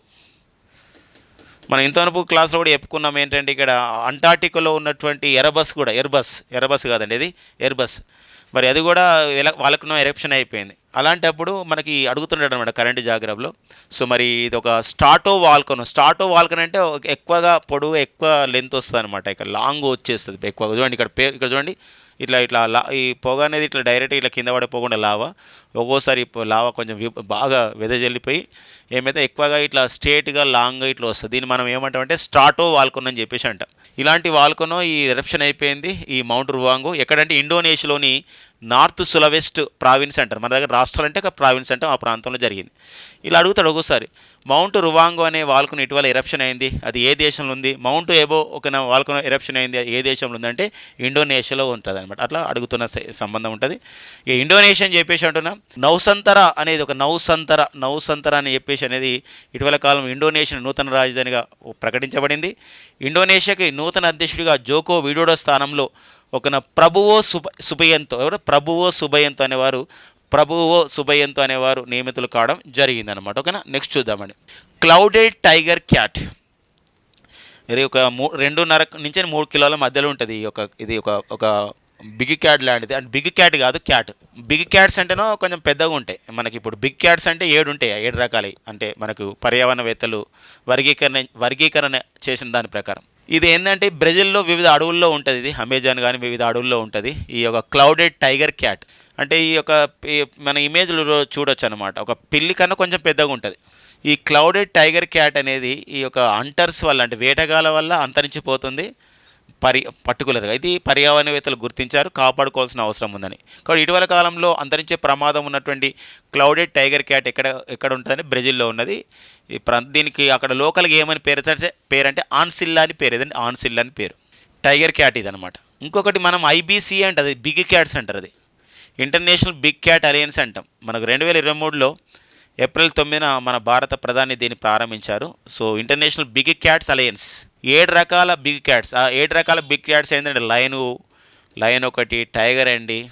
మనం ఇంతవరకు క్లాస్లో కూడా చెప్పుకున్నాం ఏంటంటే ఇక్కడ అంటార్టికాలో ఉన్నటువంటి ఎరబస్ కూడా ఎర్బస్ ఎరబస్ కాదండి ఇది ఎర్బస్ మరి అది కూడా వాళ్ళకునో వాళ్ళకున్న ఎరప్షన్ అయిపోయింది. అలాంటప్పుడు మనకి అడుగుతుంటాడు అనమాట కరెంటు జాగ్రత్తలో. సో మరి ఇది ఒక స్టాటో వాల్కన్ స్టాటో వాల్కన్ అంటే ఎక్కువగా పొడవు ఎక్కువ లెంత్ వస్తుంది అనమాట ఇక్కడ లాంగ్ వచ్చేస్తుంది ఎక్కువ చూడండి ఇక్కడ పేరు ఇక్కడ చూడండి ఇట్లా ఇట్లా లా ఈ పొగ అనేది ఇట్లా డైరెక్ట్ ఇట్లా కింద పడిపోకుండా లావా. ఒక్కోసారి లావా కొంచెం బాగా వెదజల్లిపోయి ఏమైతే ఎక్కువగా ఇట్లా స్ట్రేట్గా లాంగ్గా ఇట్లా వస్తుంది. దీన్ని మనం ఏమంటామంటే స్టాటో వాల్కొన్ అని చెప్పేసి అంటాం. ఇలాంటి వాల్కొనో ఈ ఎరప్షన్ అయిపోయింది ఈ మౌంట్ రువాంగు. ఎక్కడంటే ఇండోనేషియాలోని నార్త్ సులవెస్ట్ ప్రావిన్స్ అంటారు. మన దగ్గర రాష్ట్రాలు అంటే ఒక ప్రావిన్స్ అంటే ఆ ప్రాంతంలో జరిగింది. ఇలా అడుగుతాడు ఒక్కోసారి మౌంట్ రువాంగో అనే వాల్కొన ఇటీవల ఎరప్షన్ అయింది. అది ఏ దేశంలో ఉంది? మౌంట్ ఏబో ఒక వాల్కున ఎరప్షన్ అయింది. అది ఏ దేశంలో ఉందంటే ఇండోనేషియాలో ఉంటుంది అనమాట అట్లా అడుగుతున్న సంబంధం ఉంటుంది. ఇక ఇండోనేషియా అని చెప్పేసి అంటున్నా నౌసంతర అనేది ఒక నౌసంతర నౌసంతర అని చెప్పేసి అనేది ఇటీవల కాలం ఇండోనేషియా నూతన రాజధానిగా ప్రకటించబడింది. ఇండోనేషియాకి నూతన అధ్యక్షుడిగా జోకో విడోడో స్థానంలో ఒక ప్రభువో సుభ సుభయంతో ఎవరు? ప్రభువో సుభయంతో అనేవారు ప్రభువో సుభయంతో అనేవారు నియమితులు కావడం జరిగిందనమాట ఓకేనా? నెక్స్ట్ చూద్దామండి. క్లౌడెడ్ టైగర్ క్యాట్ ఇది ఒక మూ రెండున్నర నుంచి మూడు కిలోల మధ్యలో ఉంటుంది ఈ ఒక ఇది ఒక ఒక బిగ్ క్యాట్ లాంటిది. అంటే బిగ్ క్యాట్ కాదు క్యాట్ బిగ్ క్యాట్స్ అంటేనో కొంచెం పెద్దగా ఉంటాయి. మనకి ఇప్పుడు బిగ్ క్యాట్స్ అంటే ఏడు ఉంటాయి ఏడు రకాలు. అంటే మనకు పర్యావరణవేత్తలు వర్గీకరణ వర్గీకరణ చేసిన దాని ప్రకారం. ఇది ఏంటంటే బ్రెజిల్లో వివిధ అడవుల్లో ఉంటుంది ఇది. అమెజాన్ కానీ వివిధ అడవుల్లో ఉంటుంది. ఈ యొక్క క్లౌడెడ్ టైగర్ క్యాట్. అంటే ఈ యొక్క మన ఇమేజ్లో చూడొచ్చు అనమాట ఒక పిల్లి కన్నా కొంచెం పెద్దగా ఉంటుంది. ఈ క్లౌడెడ్ టైగర్ క్యాట్ అనేది ఈ యొక్క అంటర్స్ వల్ల అంటే వేటగాల వల్ల అంతరించిపోతుంది. పరి పర్టికులర్గా. ఇది పర్యావరణవేత్తలు గుర్తించారు కాపాడుకోవాల్సిన అవసరం ఉందని. కాబట్టి ఇటీవల కాలంలో అంతరించే ప్రమాదం ఉన్నటువంటి క్లౌడెడ్ టైగర్ క్యాట్ ఎక్కడ ఎక్కడ ఉంటుందని బ్రెజిల్లో ఉన్నది. ఈ దీనికి అక్కడ లోకల్గా ఏమని పేరు అంటే పేరంటే ఆన్సిల్లా అని పేరు. ఏదండి? ఆన్సిల్లా అని పేరు. టైగర్ క్యాట్ ఇది అనమాట ఇంకొకటి మనం ఐబీసీ అంటది బిగ్ క్యాట్స్ అంటారు అది. ఇంటర్నేషనల్ బిగ్ క్యాట్ అలయన్స్ అంటాం. మనకు రెండు వేల ఇరవై మూడులో ఏప్రిల్ తొమ్మిదిన మన భారత ప్రధాని దీన్ని ప్రారంభించారు. So international big cats alliance. ఏడు రకాల బిగ్ క్యాట్స్ ఆ ఏడు రకాల బిగ్ క్యాట్స్ ఏంటంటే లైను లయన్ ఒకటి టైగర్ అండి.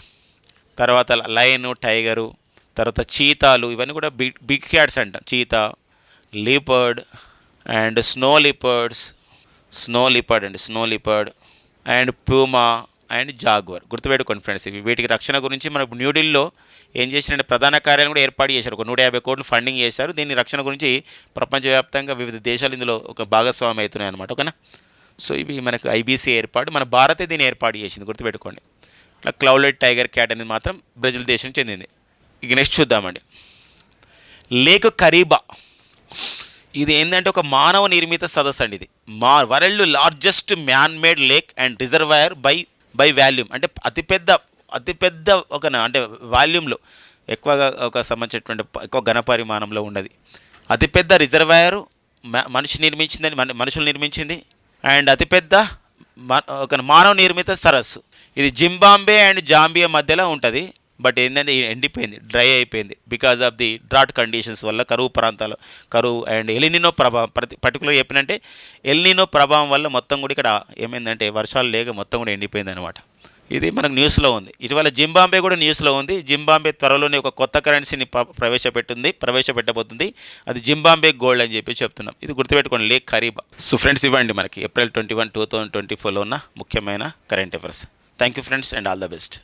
తర్వాత లయను టైగరు తర్వాత చీతాలు. ఇవన్నీ కూడా బిగ్ బిగ్ క్యాట్స్ అంట. Cheetah leopard and snow leopards snow leopard అండి. Snow leopard and puma and jaguar గుర్తుపెట్టుకోండి ఫ్రెండ్స్ ఇవి వీటికి రక్షణ గురించి మనకు న్యూఢిల్లీలో ఏం చేసినంటే ప్రధాన కార్యాలయం కూడా ఏర్పాటు చేశారు. ఒక నూట యాభై కోట్లు ఫండింగ్ చేశారు. దీని రక్షణ గురించి ప్రపంచవ్యాప్తంగా వివిధ దేశాలు ఇందులో ఒక భాగస్వామి అవుతున్నాయి అనమాట ఓకేనా? సో ఇవి మనకు ఐబీసీ ఏర్పాటు మన భారతే దీన్ని ఏర్పాటు చేసింది. గుర్తుపెట్టుకోండి. ఇట్లా క్లౌడెడ్ టైగర్ క్యాట్ అనేది మాత్రం బ్రెజిల్ దేశం చెందింది. ఇక నెక్స్ట్ చూద్దామండి. Lake Kariba. ఇది ఏంటంటే ఒక మానవ నిర్మిత సదస్సు అండి ఇది. మా world largest man made lake and reservoir by by volume అంటే అతిపెద్ద అతిపెద్ద ఒక అంటే వాల్యూమ్లో ఎక్కువగా ఒక సంబంధించినటువంటి ఎక్కువ ఘనపరిమాణంలో ఉన్నది అతిపెద్ద రిజర్వాయరు మ- మనిషి నిర్మించిందని మనుషులు నిర్మించింది. అండ్ అతిపెద్ద మ- ఒక మానవ నిర్మిత సరస్సు. ఇది జింబాంబే అండ్ జాంబియా మధ్యలో ఉంటుంది. బట్ ఏంటంటే ఎండిపోయింది డ్రై అయిపోయింది. Because of the drought conditions వల్ల కరువు ప్రాంతాలు కరువు అండ్ ఎలినినో ప్రభావం ప్రతి పర్టికులర్ చెప్పినంటే ఎలినినో ప్రభావం వల్ల మొత్తం కూడా ఇక్కడ ఏమైందంటే వర్షాలు లేక మొత్తం కూడా ఎండిపోయింది అనమాట ఇది మనకు న్యూస్లో ఉంది. ఇటీవల జింబాంబే కూడా న్యూస్లో ఉంది. జింబాంబే త్వరలోనే ఒక కొత్త కరెన్సీని ప- ప్రవేశపెట్టింది ప్రవేశపెట్టబోతుంది. అది జింబాంబే గోల్డ్ అని చెప్పి చెప్తున్నాం. ఇది గుర్తుపెట్టుకోండి లేక్ ఖరీబా సో ఫ్రెండ్స్ ఇవ్వండి మనకి. April twenty one two thousand twenty ఫోర్లో ఉన్న ముఖ్యమైన current affairs thank you friends and all the best